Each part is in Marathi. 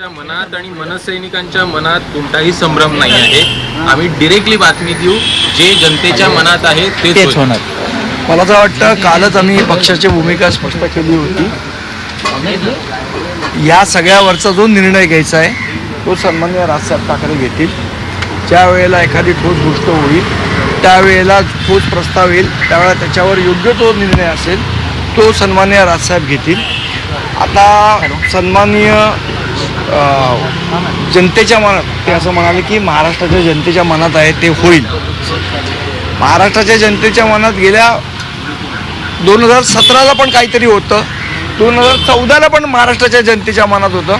मनात आणि मनसैनिकांच्या मनात कोणताही संभ्रम नाही आहे. आम्ही डिरेक्टली बातमी देऊ. जे जनतेच्या मनात आहे तेच. होणार. मला असं वाटतं कालच आम्ही पक्षाची भूमिका स्पष्ट केली होती. या सगळ्यावरचा जो निर्णय घ्यायचा आहे तो सन्मान्य राजसाहेब ठाकरे घेतील. ज्या वेळेला एखादी ठोस गोष्ट होईल त्यावेळेला ठोस प्रस्ताव येईल त्यावेळेला त्याच्यावर योग्य तो निर्णय असेल तो सन्मान्य राजसाहेब घेतील. आता सन्माननीय जनतेच्या मनात ते असं म्हणाले की महाराष्ट्राच्या जनतेच्या मनात आहे ते होईल. महाराष्ट्राच्या जनतेच्या मनात गेल्या दोन हजार सतराला पण काहीतरी होतं. दोन हजार चौदाला पण महाराष्ट्राच्या जनतेच्या मनात होतं.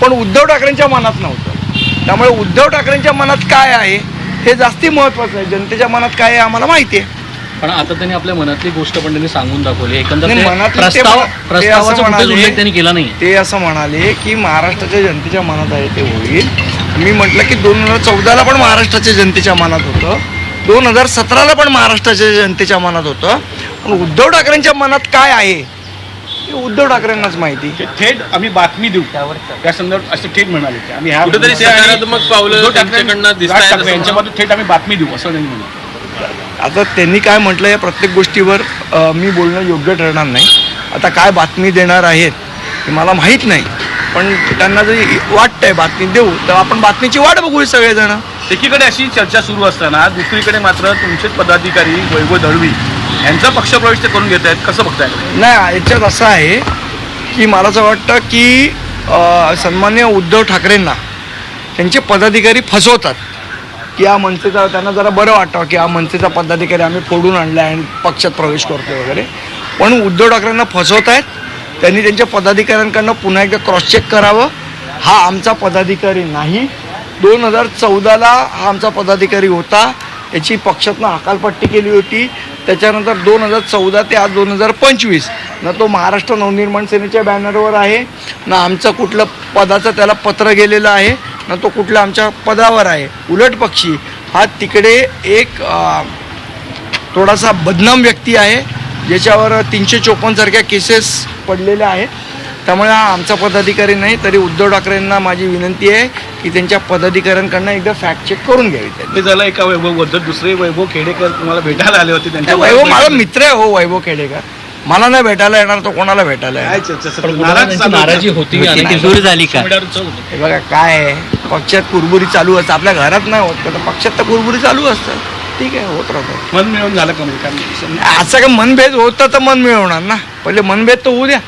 पण उद्धव ठाकरेंच्या मनात नव्हतं. त्यामुळे उद्धव ठाकरेंच्या मनात काय आहे हे जास्ती महत्त्वाचं आहे. जनतेच्या मनात काय आहे आम्हाला माहिती आहे. पण आता त्यांनी आपल्या मनातली गोष्ट पण त्यांनी सांगून दाखवली. एकंदर नाही, ते मनातली ते प्रस्ताव मला- ते प्रस्तावाचा असं कुठेच म्हणाले- उल्लेख त्यांनी केला नाही. ते असं म्हणाले की महाराष्ट्राच्या जनतेच्या मनात आहे ते होईल. मी म्हटलं की दोन हजार चौदाला पण महाराष्ट्राच्या जनतेच्या मनात होतं. दोन हजार सतराला पण महाराष्ट्राच्या जनतेच्या मनात होतं. पण उद्धव ठाकरेंच्या मनात काय आहे? हे उद्धव ठाकरेंनाच माहिती. ते थेट आम्ही बातमी देऊ. त्या संदर्भात असं थेट म्हणाले ते. आम्ही ह्या कुठेतरी ते आणि सकारात्मक पावलं उद्धव ठाकरे- त्यांच्याकडनं दिसतायत राज असं. ठाकरे यांच्याबद्दल थेट आम्ही बातमी देऊ असं त्यांनी म्हणाले आता त्यांनी काय म्हटलं या प्रत्येक गोष्टीवर मी बोलणं योग्य ठरणार नाही. आता काय बातमी देणार आहेत हे मला माहीत नाही. पण त्यांना जरी वाटतंय बातमी देऊ तर आपण बातमीची वाट बघू सगळेजण. एकीकडे अशी चर्चा सुरू असताना दुसरीकडे मात्र तुमचे पदाधिकारी वैभव दळवी यांचा पक्षप्रवेश ते करून घेत आहेत कसं बघताय? नाही याच्यात असं आहे की मला असं वाटतं की सन्मान्य उद्धव ठाकरेंना त्यांचे पदाधिकारी फसवतात. की या मनसेचा त्यांना जरा बरं वाटावं की हा मनसेचा पदाधिकारी आम्ही फोडून आणला आणि पक्षात प्रवेश करतो वगैरे. पण उद्धव ठाकरेंना फसवत आहेत. त्यांनी त्यांच्या पदाधिकाऱ्यांकडनं पुन्हा एकदा क्रॉस चेक करावं. हा आमचा पदाधिकारी नाही. दोन हजार चौदाला हा आमचा पदाधिकारी होता. याची पक्षातनं हकालपट्टी केली होती. त्याच्यानंतर दोन हजार चौदा ते आज दोन हजार पंचवीस ना तो महाराष्ट्र नवनिर्माण सेनेच्या बॅनरवर आहे. ना आमचं कुठलं पदाचं त्याला पत्र गेलेलं आहे. ना तो कुठल्या आमच्या पदावर आहे. उलट पक्षी. हा तिकडे एक थोडासा बदनाम व्यक्ती आहे. ज्याच्यावर तीनशे चोपन्नसारख्या केसेस पडलेल्या आहेत. त्यामुळे हा आमचा पदाधिकारी नाही तरी उद्धव ठाकरेंना माझी विनंती आहे की त्यांच्या पदाधिकाऱ्यांकडनं एकदा फॅक्ट चेक करून घ्यावी त्यांनी. ते झालं एका वैभवबद्दल दुसरे वैभव खेडेकर तुम्हाला भेटायला आले होते त्यांच्या वैभव माझा मित्र आहे हो वैभव खेडेकर. मला नाही भेटायला येणार तो कोणाला भेटायला नाराजी होती. आणि ती दूर झाली. का? हे बघा काय आहे? पक्षात कुरबुरी चालू असतं. आपल्या घरात नाही होत तर पक्षात तर कुरबुरी चालू असतात. ठीक आहे होत राहतो मन मिळवून झालं का म्हणजे असं का मनभेद होतं तर मन मिळवणार ना. पहिले मनभेद तर होऊ द्या.